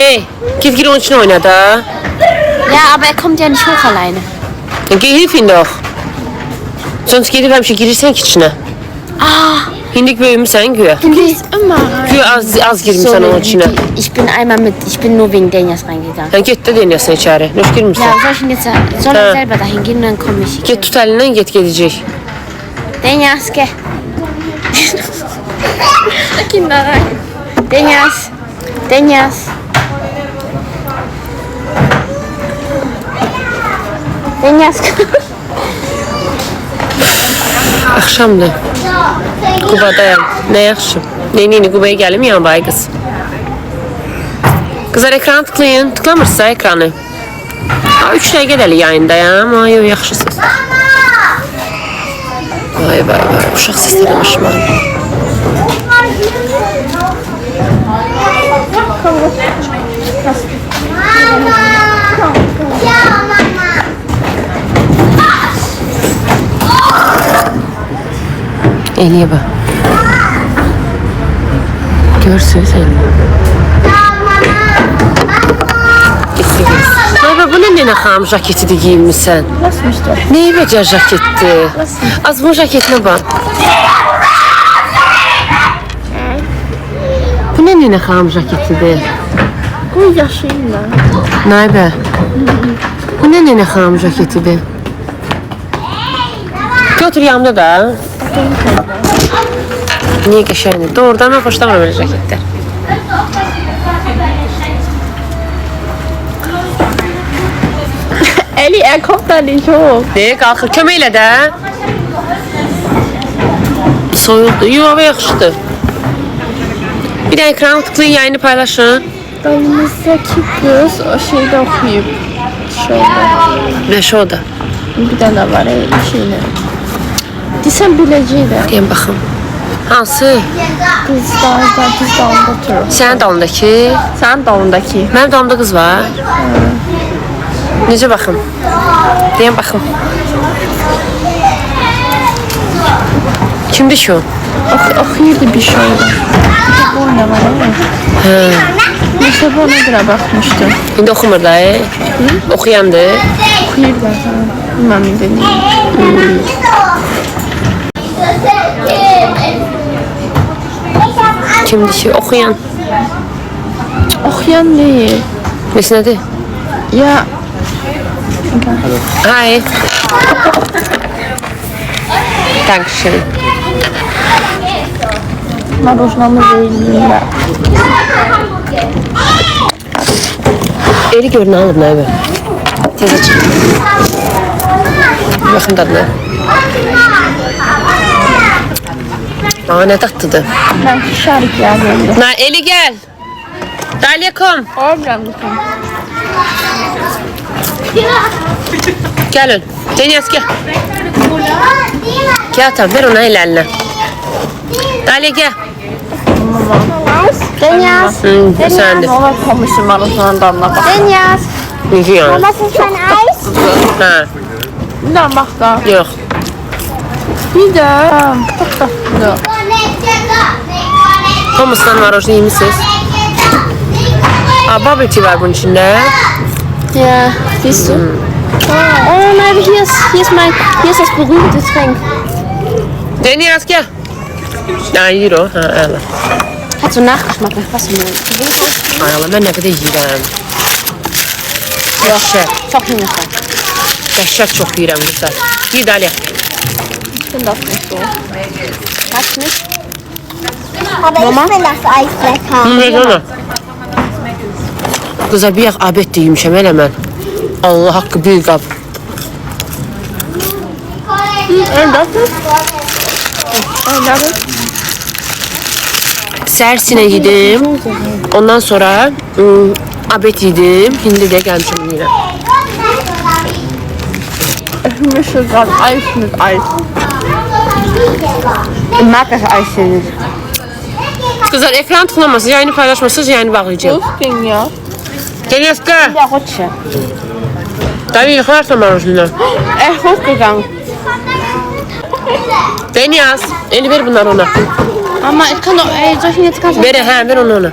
Hey, gir onun için oyna da. Ja, aber er kommt ja nicht hoch alleine. Geh hilf ihn doch. Sonst gidip hemşe girirsen ki içine. Ah, Hindik büyümsen güya. du gehst immer rein. Güya az, az girmişsen onun içine. Ich bin einmal mit, ich bin nur wegen Danias reingegangen. Ha git de deniyorsun içeri. Hoş girmişsin. Ja, soll ich ihn jetzt, soll Ha. er selber dahin gehen, dann komme ich. Git tut elinden git gidecek. Danias, geh. Steck ihn da rein. Danias. Danias, Akşamdı. Kubadayım. Ne yaxşı. Neyniyini Kubaya gelim yan bay kız. Kızlar ekranı tıklayın. Tıklamırsa ekranı. Ha, üç dəqiqə dəli yayındayım. Ay, yox, yaxşısınız. Vay vay vay. Uşaq səsləri başıma. Eliye bak. Görsün sen. Gitti kız. Ay bak bu ne nene xanım jaketi de giyinmişsən? Neyi becər jaketdi? Az bu jaketinə bak. Bu ne nene xanım jaketidir? Bu yaşıyla. Naybə. Bu ne nene xanım jaketidir? Götür yanımda da. Niye qəşəngdir? Doğrudan mən xoşlamıram belə jaketlər. Ellie, er kommt da nicht hoch. De, qalxır, kömək elə də. Soyuldu. Yo, yaxşıdır. Bir də ekranı tıklayın, yayını paylaşın. Önümüzdeki kız o şeyde okuyup şöyle Nə o da? bir tane var el şeyle. Desem bileceği de Deyəm baxım. Hansı? kız dalında kız dalında oturur. Sənin dalındakı. Sen dalındaki. Mənim dalımda qız var. Necə baxım? Deyəm baxım. Kimdir ki o? Ok, okuyordu bir şöyle. Bu ne var ama. Neyse bu nedir bakmıştım. İndi oxumur da, e? Zaten. Bilmem ne dedi. Kimdir ki? Oxuyan. Okuyan değil. Bəs nədir? Ya Hi. Dankeschön. marujnamı değil. Eli görünə alıb nə be? Tezə çıx. Bir Baxın dadına. Aa, nə dadlıdır. Ben şarkı yazdım. Na, Eli gəl. Dalia kom. Oradan bakın. Gəlin. Deniz gəl. Gəl atam, ver ona el əlinə. Dalia gəl. Danias, Hı, səndir. Ona komşu marujnanın dalına bak. Yəni? Was ist ein Eis? Hə, Bir daha bak da. yox. Bir de. Çok tatlı. Hamısından marojni yemişsiniz. Aa, bubble tea var bunun içində. Ja, siehst du? Oh nein, hier ist, hier ist mein, hier ist das berühmte Getränk. Deniz gəl. Ha, yeyir o. Hə, əla. Hat so Nachgeschmack nach Wassermelone. Ay Allah, mən nə qədər yeyirəm. Dəhşət, Çok hingefallen. dəhşət çox yeyirəm qızlar. Yey Dalia. Ich finde das nicht so. Hat's nicht? Aber ich will das Eis lecker. Hı, ver ona. Qızlar, bir yağ abət də yemişəm elə mən. Allah haqqı bir qab. Səhər sinə yedim. Ondan sonra ım, abət yedim. İndi də gəlmişəm yeyirəm. ich mische gerade Eis mit Eis. Ich mag das Eis hier nicht. Kızlar ekran tıklamasınız, yayını paylaşmasınız, yayını bağlayacağım. Öfken ya. Gel Özge. Ya koçu. Dayı yıkarsam arasında. Eh hoş kızım. Deniz, eli ver bunlar ona. Ama kan o e, Coşin'e tıkarsam. Ver he, ver onu ona.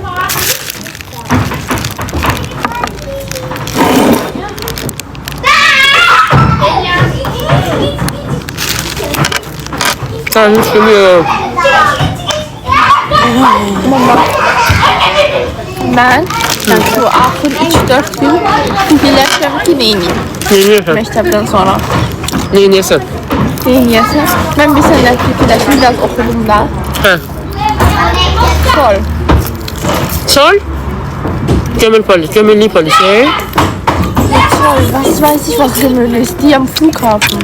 Tanrı sürüyor. Tanışmıyor. Ben yani şu ahir 3-4 gün birleşmem ki neyini Ne yiyorsun? mektepten sonra. Ne yiyorsun? Neyse. Ben bir sene Türkiye'de biraz okudum da. Ha. Sol. Sol. Gömül polis, gömüllü polis. Sol. Was weiß ich, was Himmel ist? Die am Flughafen.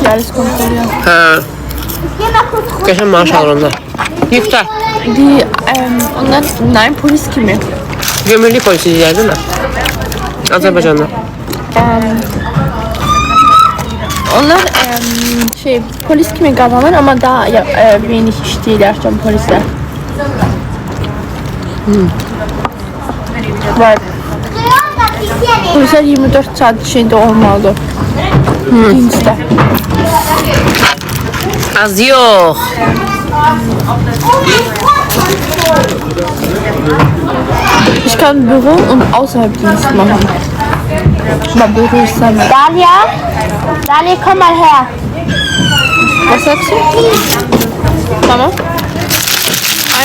Die alles kontrollieren. Ha. Geçen maaş alır onlar. Yükta. Die, ähm, ondan, nein, polis kimi? Gömüllü polis diyeceğiz değil mi? Azerbaycan'da. Ähm, onlar ähm, şey polis kimi kazanır ama daha ya, e, wenig iştiler can polisler. Var. Polisler 24 saat şeyde olmalı. Dienste. Az yok. Ich kann Büro und außerhalb Dienst machen. Aber Büro ist dann. Dalia? Dalia, komm mal her. Was sagst du? Mama?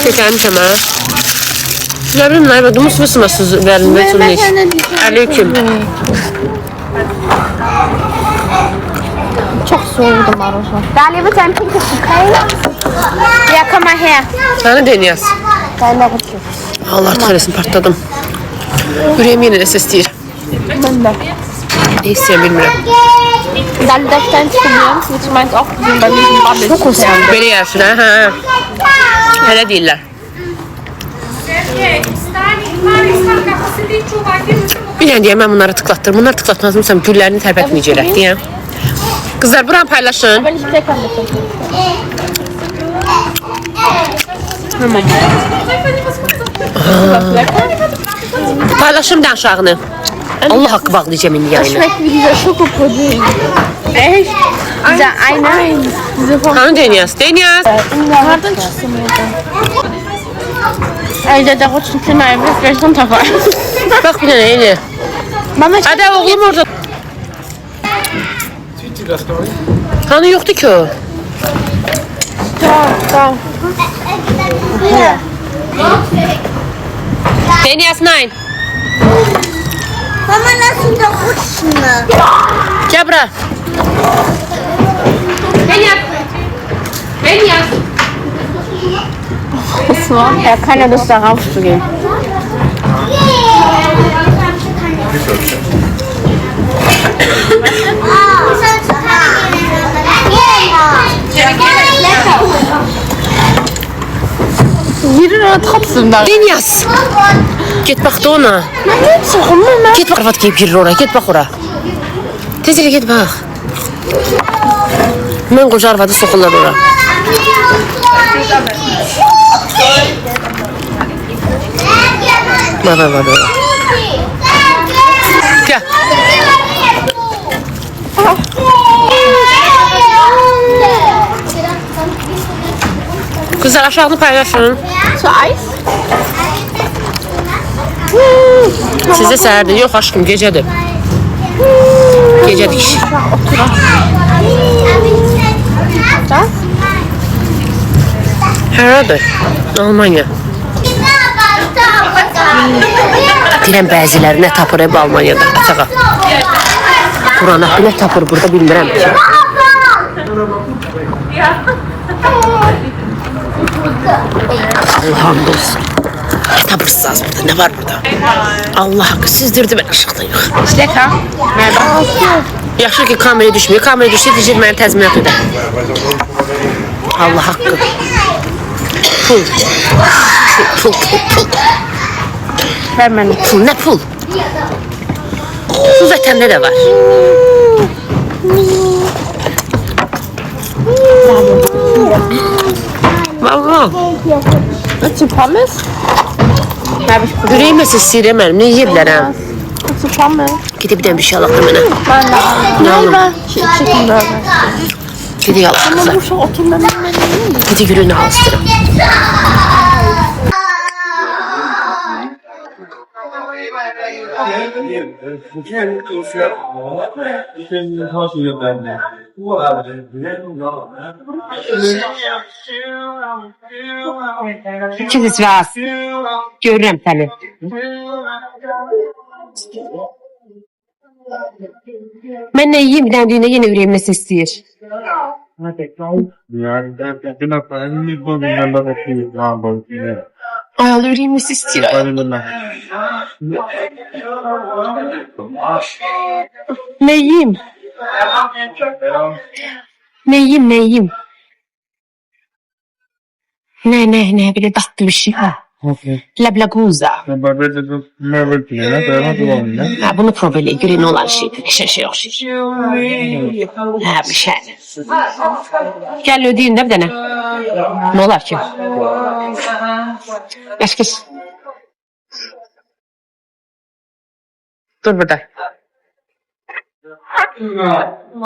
Geçenmişim ha. Ne bileyim lan, ben dumus musun nasıl verin ve tüm Aleyküm. Çok soğudum Aras'a. Dalia, willst du ein pinkes Bouquet? Ja, komm mal her. Sana deniyoruz. Deine Rutsche. Allah kahretsin patladım. Yüreğim yine ses isteyir. Ben de. Ne istiyorum bilmiyorum. Dann darf ich deins probieren. Willst du meins auch probieren bei diesem Bubble? Fokus Beni yersin ha ha. Hele değiller. Bilən deyə mən bunları tıklattırım. Bunları tıklatmazmısam güllərini tərpətməyəcəklər deyə. Qızlar buranı paylaşın. Wenn ich Fleck habe. Paylaşım da aşağını. Allah haqqı bağlayacağım indi yayını. Schmeckt wie dieser Schokopudding. Echt? Dieser eine. Diese vom Hanı Deniz? Deniz. Nereden çıksın Elde de rutscht ein kleiner Einblick gleich runterfallen. Bak bir dənə eyni. Mama ich Hadi oğlum orada. Hanı yoxdur ki o? Da, da. Deniz nein. Mama, lass uns doch rutschen. Gel bura. Deniz. Deniz. Er hat keine Lust darauf zu gehen. Jeder da trotzdem da. Deniz. Git bax da ona. Warum Mama? Git bak kravat giyip girir oraya. Git bak oraya. Tezile git bak. Mən qoca arvadı soxurlar ora. Var var var Kızlar aşağını paylaşın. Sizə səhərdir. Yox aşkım. Gecədir kişi. Haradır? Almanya. Deyirəm bəziləri nə tapır hep Almanyada. Açağa. Buranı nə tapır burada bilmirəm ki. Allah'ım olsun. Ne tapırsınız burada? Ne var burada? Allah hakkı sizdirdi ben aşağıda yok. Lecker. Yaxşı ki kameraya düşmüyor. Kameraya düşsə deyəcək mənə təzminat ödə. Allah haqqı. Pul. Pul, pul, pul. Ver beni. Pul, nə pul? Bu vətəndə də var. Valla. Willst du Pommes? Habe ich probiert. Ürəyim nəsə istəyirəm mənim. Nə yeyə bilərəm? Willst du Pommes? Gedib bir dənə bir şey alaq da mənə. Nein, Ne oğlum? nein. Chicken Burger. Gedib alaq Ama qızlar. bu şu oturmanın beni Gedib gülünü alışdırım. Bu kendi konuşuyor. Senin tanışıyor benimle. Kimsiz var? Görürəm səni. Mən nə yeyim, bir dənə düyünə yenə ürəyim nəsə istəyir. Yani derken bir ben mi bu yanında da şey var bu. Ay, Allah yeyim, nə yeyim? Nə, nə, nə, belə dadlı bir şey. Ha. Okey. Lablaguza. De ne ne de ne? Ha, bunu görək nə olan şeydir. Qəşəng şey oxşayır. Hə, bir şey. Gəl ödəyin də bir dənə. Nə olar ki? Kız. Dur burada.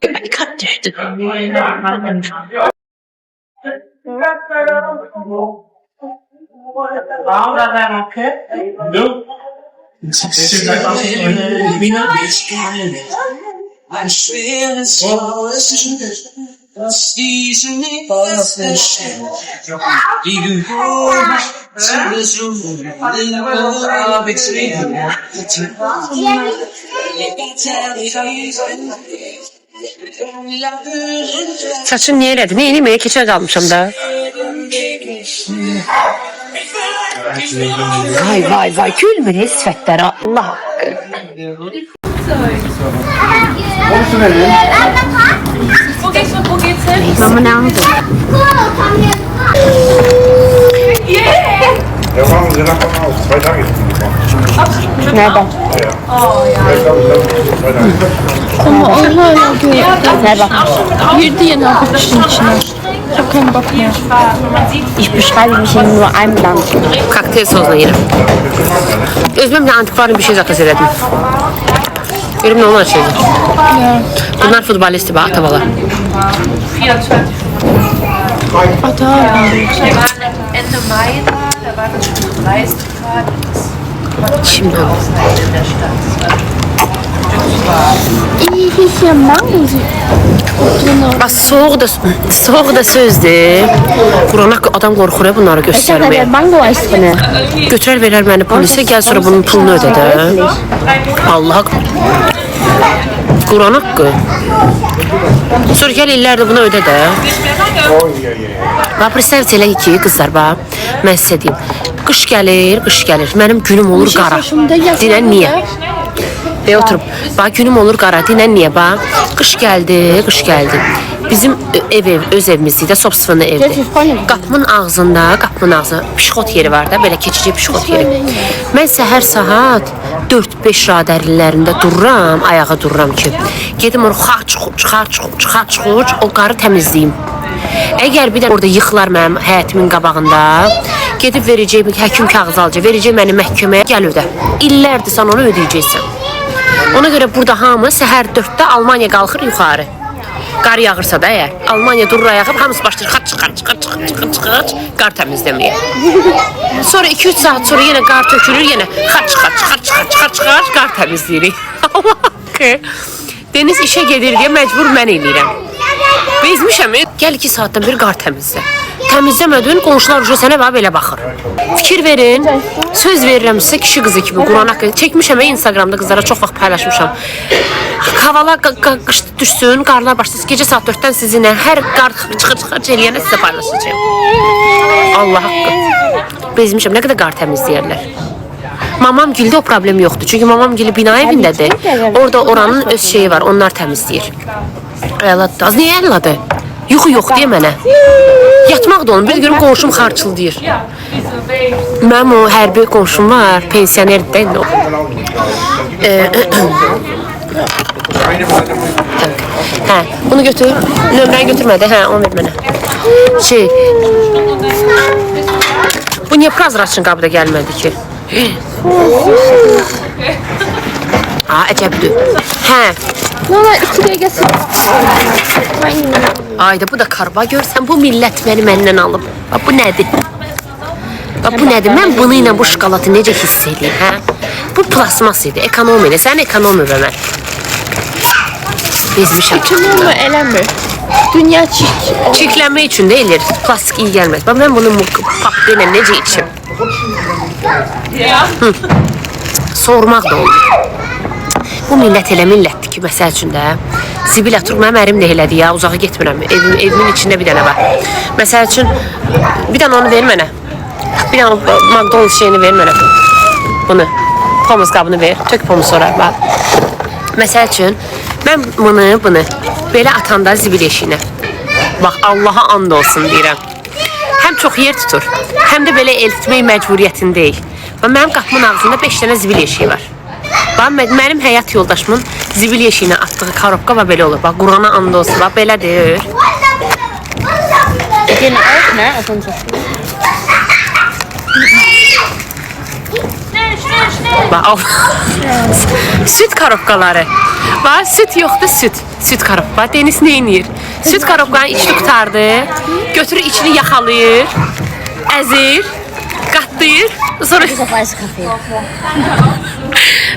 Beni kat düştü. Ein schweres Haus, das Die zu besuchen. Saçın niyə elədi? Nə eləməyə keçə qalmışam da. Vay vay vay gülmür ey sifətlərə Allah haqqı. Mama nerede? Ja, warum sind einfach mal auf zwei Tage Tage. Ama Allah Allah. Selber. Girdi yine arkadaşın içine. Bock mehr. Ich beschreibe mich in nur einem Land. Kokteyl sosuna yerim. Özümə bir antikvarın bir şey zakaz elədim. Nə olan şeydir. Bunlar futbolistdir bax, atabalar. Ata. Şimdi bir şey mango. Bax, soğuq da, soğuq da sözdür. Qurana adam ya bunları Ich der Mango verər məni polisə, gəl sonra bunun pulunu ödə də. Allah haqqı. Quran haqqı. Sonra gəl illərdir bunu ödə də. Bax, представьте elə ki, qızlar, bax, mən sizə deyim. Qış gəlir, qış gəlir. Mənim günüm olur qara. Dinən niyə? Və oturub, bax günüm olur qara. Dinən niyə? Bax, qış gəldi, qış gəldi. Bizim ev, ev öz evimiz idi, sobstveni evdir. Qapımın ağzında, qapımın ağzı pişxot yeri var da, belə keçici pişxot yeri. Mən səhər saat 4-5 radərilərində dururam, ayağa dururam ki, gedim onu xaç xuç, xaç xuç, xaç xuç, o qarı təmizləyim. Əgər bir də orada yıxılar mənim həyətimin qabağında, gedib verəcək həkim kağız alacaq, verəcək məni məhkəməyə, gəl ödə. İllərdir sən onu ödəyəcəksən. Ona görə burada hamı səhər 4-də Almaniya qalxır yuxarı. Qar yağırsa da əgər Almaniya durur ayağa, hamısı başlayır xaç xaç xaç xaç xaç xaç qar təmizləməyə. Sonra 2-3 saat sonra yenə qar tökülür, yenə xaç xaç xaç xaç xaç xaç qar təmizləyirik. Allah haqqı. Deniz işə gedir deyə məcbur mən eləyirəm. Bezmişəm, e, gəl 2 saatdan bir qar təmizlə. Təmizləmədin, qonşular uşaq sənə belə baxır. Fikir verin. Söz verirəm sizə kişi qızı kimi Quran haqqı çəkmişəm Instagramda qızlara çox vaxt paylaşmışam. Havalar qış düşsün, qarlar başlasın. Gecə saat 4-dən sizinlə hər qar çıxır çıxır eləyəndə sizə. Allah haqqı. Bezmişəm. Nə qədər qar təmizləyərlər. Mamam gildə o problem yoxdur. Çünki mamam gili bina evindədir. Orada oranın öz şeyi var. Onlar təmizləyir. Əladır. Az niyə əladır? Yuxu yox deyə mənə. Yatmaq da onun. Bir görüm qonşum xarçıldayır. Mənim o hərbi qonşum var. Pensionerdir də indi o. Hə, bunu götür. Nömrəni götürmədi. Hə, onu ver mənə. Şey. Bu niyə prozraçın qabıda gəlmədi ki? Əcəbdir. Hə, Valla ikiliye gelsin. ayda bu da karba görsən bu millət məni məndən alıb. Bax bu nədir? Bax bu nədir? Mən bunu ilə bu şokolatı necə hiss edirəm, hə? Bu plasmas idi, ekonomi idi. Sən ekonomi və mən. Bezmişəm. Kimon mu eləmir? Dünya çirk. Çirklənmək üçün də eləyir. Plastik iyi gəlməz. Bax mən bunu pap ilə necə içim? Hı. Sormaq da olur. Bu millət elə millətdir ki, məsəl üçün də zibil atır. Mənim ərim də elədi ya, uzağa getmirəm. Evim, evimin içində bir dənə var. Məsəl üçün bir dənə onu ver mənə. Bir dənə o McDonald's şeyini ver mənə. Bunu. Pomos qabını ver. Tök pomos ora. Bax. Məsəl üçün mən bunu, bunu belə atanda zibil eşiyinə. Bax Allaha and olsun deyirəm. Həm çox yer tutur, həm də belə eltmək məcburiyyətindəyik. Və mənim qapımın ağzında 5 dənə zibil eşiyi var. Bax mə- mənim həyat yoldaşımın zibil eşiyinə atdığı korobka və belə olur. Bax Qurana and olsun. Bax belədir. Ayak ne? Atınca. Bax süt korobkaları. Bax süt yoxdur süt. Süt korobka. Deniz nə edir? Süt korobkanın içini qutardı. Götürür içini yaxalayır. Əzir. Qatlayır. Sonra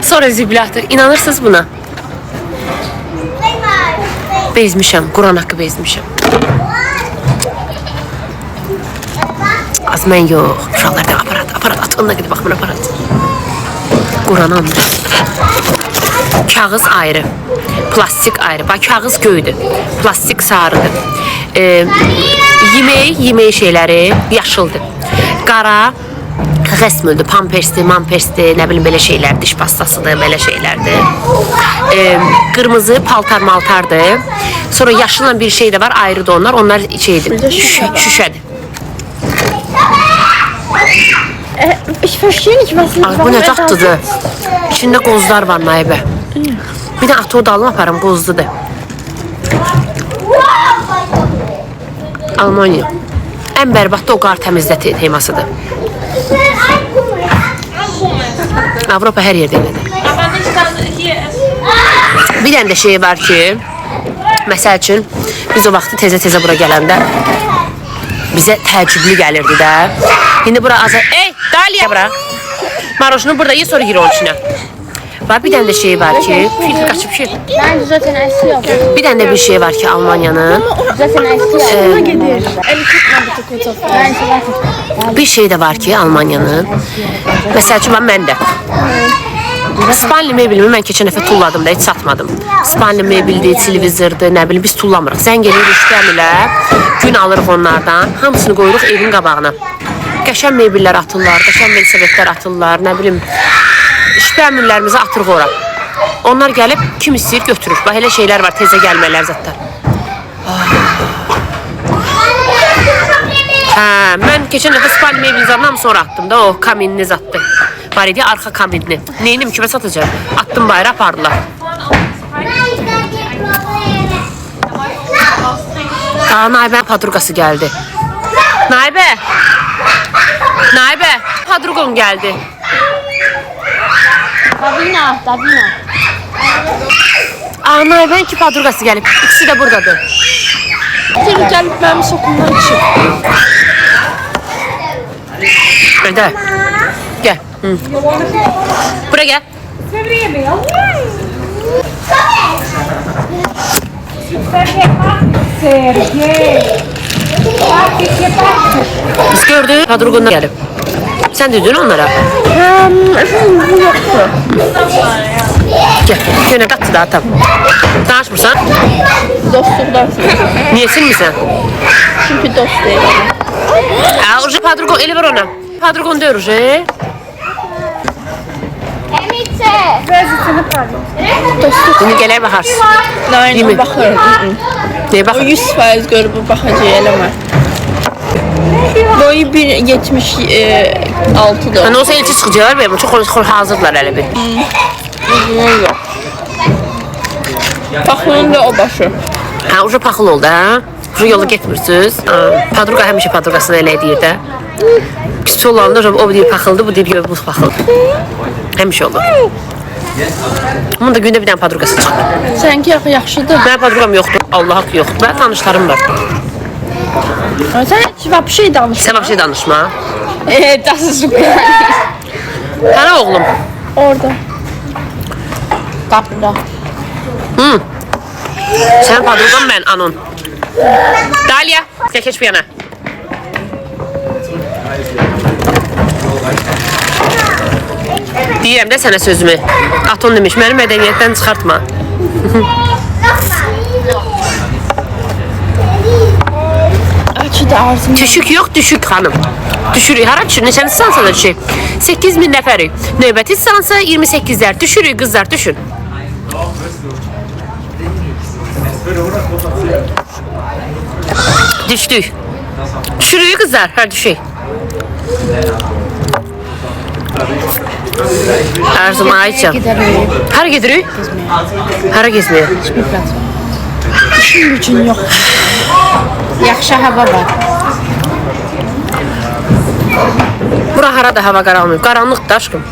Sonra zibilə atır. İnanırsınız buna? Bezmişəm. Quran haqqı bezmişəm. Az mən yox. Uşaqlar da aparat, aparat at. Onunla gedib baxmır aparat. Quran andır. Kağız ayrı. Plastik ayrı. Bax kağız göydür. Plastik sarıdır. E, yemək, yemək şeyləri yaşıldır. Qara rəsmöldür, pampersdir, mampersdir, nə bilim belə şeylər, diş pastasıdır, belə şeylərdir. E, qırmızı paltar maltardır. Sonra yaşılla bir şey də var, ayrıdır onlar. Onlar şüşədir. Ich verstehe nicht, was Ay, bu nə dadlıdır? İçində qozlar var naibə. Bir də atı o dalına aparım, qozludur. Almanya. Ən bərbad da o qar təmizlə te- temasıdır. Avropa hər yerdə elədir. Bir dənə də şey var ki, məsəl üçün biz o vaxtı tezə-tezə bura gələndə bizə təəccüblü gəlirdi də. İndi bura azar... Ey, Daliya bura. Marojnu burada ye, sonra gir onun içinə. Bax bir dənə də şey var ki, filtr qaçıb şey. Eis hier auf. Bir dənə də bir şey var ki, Almanyanın gelir. Nein, so warte. bir şey də var ki, Almanyanın. Üçün bax mən də. Spanli meblimi mən keçən dəfə tulladım da, heç satmadım. Spanli mebildir, televizordur, nə bilim biz tullamırıq. Zəng eləyirik işləmirlə, gün alırıq onlardan, hamısını qoyuruq evin qabağına. Qəşən mebillər atırlar, qəşən velosipedlər atırlar, nə bilim işləmirlərimizi atırıq ora. Onlar gəlib kim istəyir götürür. Bax elə şeylər var, tezə gəlmələr zətlər. Hə, mən keçən dəfə Spani mebel zadından sonra attım da o kaminini zatdı. Var idi arxa kaminini. Neynim kimə satacağım? Attım bayrağı apardılar. Aa, Naibə padruqası gəldi. Naibə! Naibə! Padruqon gəldi. Davina, Davina. Aa, Naibənin iki padruqası gəlib. İkisi də buradadır. Seni gelip benim sokumdan çık. Ödə. Gəl. Hı. Bura gəl. Biz gördük, padruqondan gəlib. Sən dedin onlara. Gəl, yenə qatdı da atam. Danışmırsan? Dostluktan Niyə silmirsən? Çünkü dost değil. Ha, urca padruqon, elə ver ona. Padruqon deyir urca. Emice. İndi gələk baxarsın. Nein, Değil mi? bakıyorum. Nəyə O baxır? 100 faiz görüp bu bakıcı eleme. Boyu 1.76 da. Hani olsa elçi çıxacaqlar və çox çox hazırdılar elə bir. Paxlının da o başı. Ha, uca paxıl oldu ha. Uca yola getmirsiniz. Padruqa həmişə padruqasını elə deyir də. Küçük olanda o deyir paxıldı, bu deyir bu paxıldı. Həmişə olur. Bunun da gündə bir dənə padruqası çıxır. Yax- yaxşıdır. Mənim padruqam yoxdur, Allah haqq yoxdur. Mənim tanışlarım var. Sen bir şey danış. Sən bir şey danışma. Eee, das ist super. Hənə oğlum? Orada. Kapıda. Hı. Sen padrugan ben Anon. Dalia, gel geç bir yana. Deyirəm də sənə sözümü. Aton demiş, məni mədəniyyətdən çıxartma. Açı da arzum. Düşük yox, düşük xanım. Düşürük. Hara düşür? Neçənci stansiyada düşür? 8 min nəfərik. Növbəti stansiya 28-lər. Düşürük qızlar, düşün. Düşdük. Düşürük qızlar, hə düşük. Arzum Ayça. Giderim. Hara gedirik? Hara gezməyə? İşim gücün yok. Yaxşı hava var. Bura harada hava qaralmayıb. Qaranlıqdır aşkım.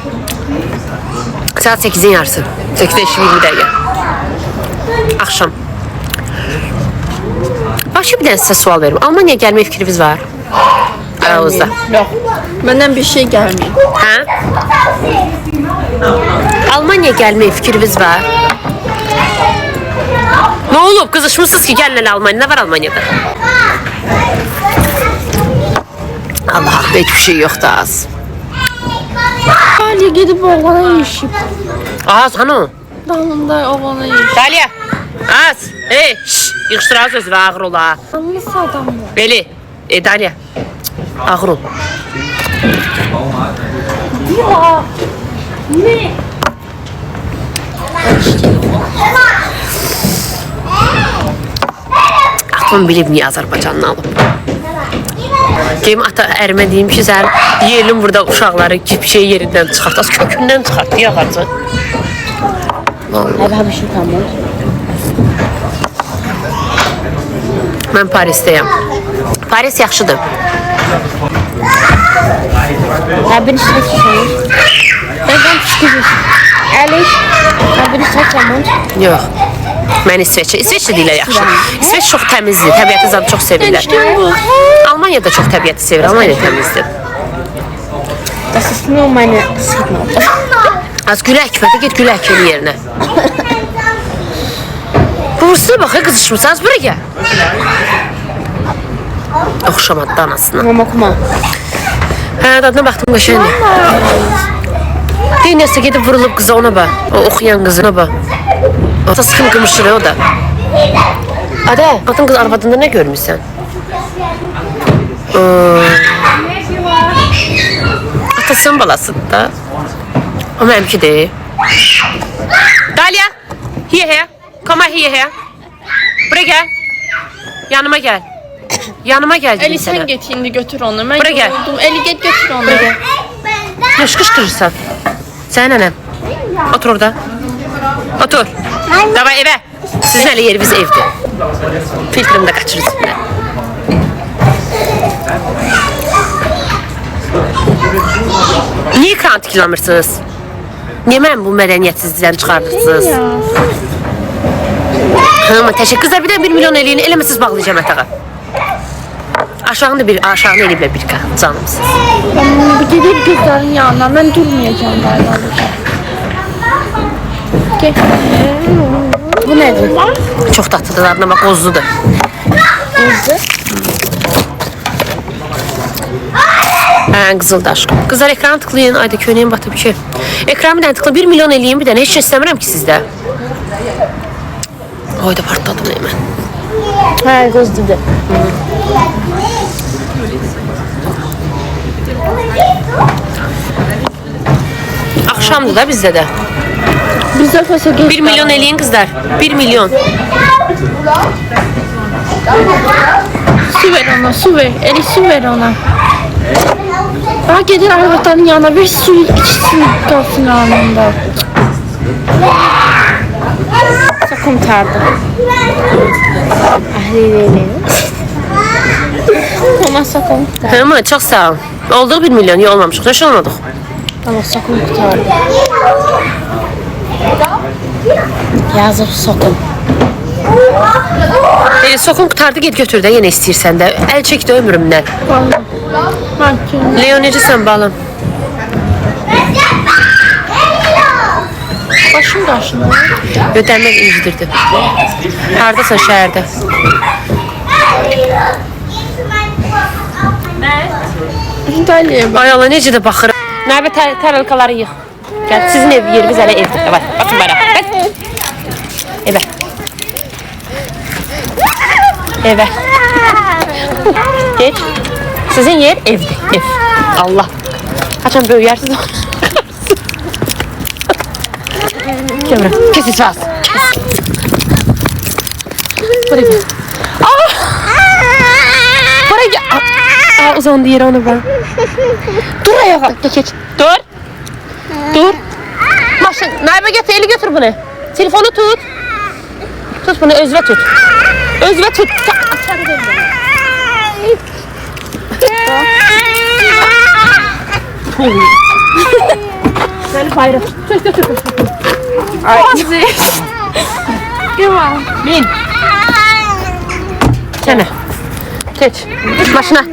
Saat 8-in yarısı. 8-də 20 dəqiqə. Axşam. Başka bir dənə sizə sual verim. Almaniya gəlmək fikriniz var? Aranızda. Yok. Benden bir şey gelmiyor. Hə? Almaniya gəlmək fikriniz var? Nə olub? Qızışmısınız ki, gəlin elə Almaniya. Nə var Almaniyada? Allah, heç bir şey yoxdur az. Ali gidip oğlana yeşip. Az, hanı? Dalında oğlana yeşip. Dalia. Az. Hey, şş, yığışdır az özünü ağır ola. Nasıl adam var? Beli. E, Dalia. Ağır ol. Atam bilib niyə Azərbaycanını alıb. Deyim ata ərimə deyim ki, sən yerim burada uşaqları şey yerindən çıxart, az kökündən çıxart, niyə ağacı? Hadi hadi şu tamam. Mən Parisdəyəm. Paris yaxşıdır. Ja, bin richtig schön. Ja, ganz schwierig. Ehrlich? Ja, bin Mund. Yox. Mən İsveçə. İsveçdə deyirlər yaxşı. İsveç çox təmizdir. Təbiəti zadı çox sevirlər. Almaniya da çox təbiəti sevir. Almaniya təmizdir. Das ist nur meine Signote. Az gülək də get gülək yeri yerinə. Bursuna bax, qızışmısan. Bura gəl. Oxşamadı da anasına. Mama, mal. Hə, dadına baxdım qəşəngdir. Deynəsə gedib vurulub qıza ona bax. O oxuyan qızına bax. Sıxım qımışır o da. Adə, adın qız arvadında nə görmüsən? Ee, Atasının balasıdır da. O mənimkidir. Dalia, here here. Come here here. Buraya gel. Yanıma gel. Yanıma gel Eli sen sana. get şimdi götür onu. Ben Buraya gel. yoruldum. Eli get götür onu. Buraya gel. Ne şıkıştırırsan? Sen annem. Otur orada. Otur. Davay eve. Sizin hele yeriniz evde. Filtrimi de kaçırırsın. Niye ekran tikilamirsiniz? Niye mən bu mədəniyyətsizlikdən çıxardırsınız? Hıma təşəkkür qızlar bir də 1 milyon eləyin eləməsiz bağlayacağım yatağa. Aşağını bir aşağını eləyiblər bir ka canımsız. Ben bir gideyim kızların yanına. Ben durmayacağım galiba. Gel. Bu nedir? Çox tatlıdır adına bax qozludur. Hə, qızıldı aşkım. Qızlar ekranı tıklayın. Ayda köynəyim batıb ki. Ekranı bir dənə tıkla 1 milyon eləyin bir. Heç nə istəmirəm ki sizdə. Oyda partladım hemen. Ha, göz dedi. Axşamdır da bizdə də. Biz de fasa geç. 1 milyon eləyin qızlar. 1 milyon. Su ver ona su ver. Eli su ver ona. Ha gidin arabatanın yanına bir su içsin kalsın anında. Sakın tardı. Ahliyle. Ona sakın. Amma çox sağ ol. Olduq 1 milyon, yox olmamışıq. Nəşə olmadıq. Ama sakın tardı. Yazıp sokun. E, sokun qutardı, get götür də yenə istəyirsən də. Əl çək də ömrümdən. Ben kim? Leo necəsən balım? Başım qarşında? Ödəmək incidirdi. Hardasa şəhərdə. İtaliyaya bax. Ay Allah necə də baxır. Nəbə tər tərəlkaları yığ. Gəl sizin ev yeriniz hələ evdir. Davay. Baxın bara. Evə. Evə. Geç. Sizin yer evdir. Ev. Allah. Haçan böyüyərsiniz. Kəmrə. Kes isfas. Buraya gel. Aa! Buraya gel. Aa, aa, uzandı yere onu ben. Dur ayağa. Geç. Dur. Dur. Maşın. Naibe götür. Eli götür bunu. Telefonu tut. Tut bunu. Özve tut. Özve tut. Aşağı gidelim. Gel bayram. Tut tut tut. Ay. Bin. Sene. Geç. Maşına.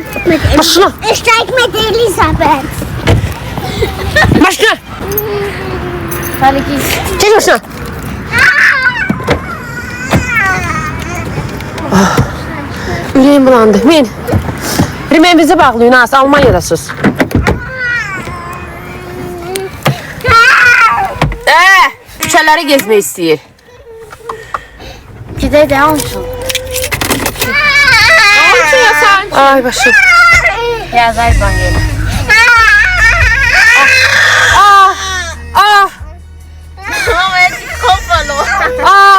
Maşına. Ich steig mit Elisabeth. Maşına. Geç maşına. Ah. Ürəyim bulandı. Min. Rimeyimizi bağlayın az. Almanyadasınız. Ee, küçələri gezmək istəyir. Gidək də olsun. Ay başım. Ya Yaz Ayban gel. Ah. Ah. Ah. Ah.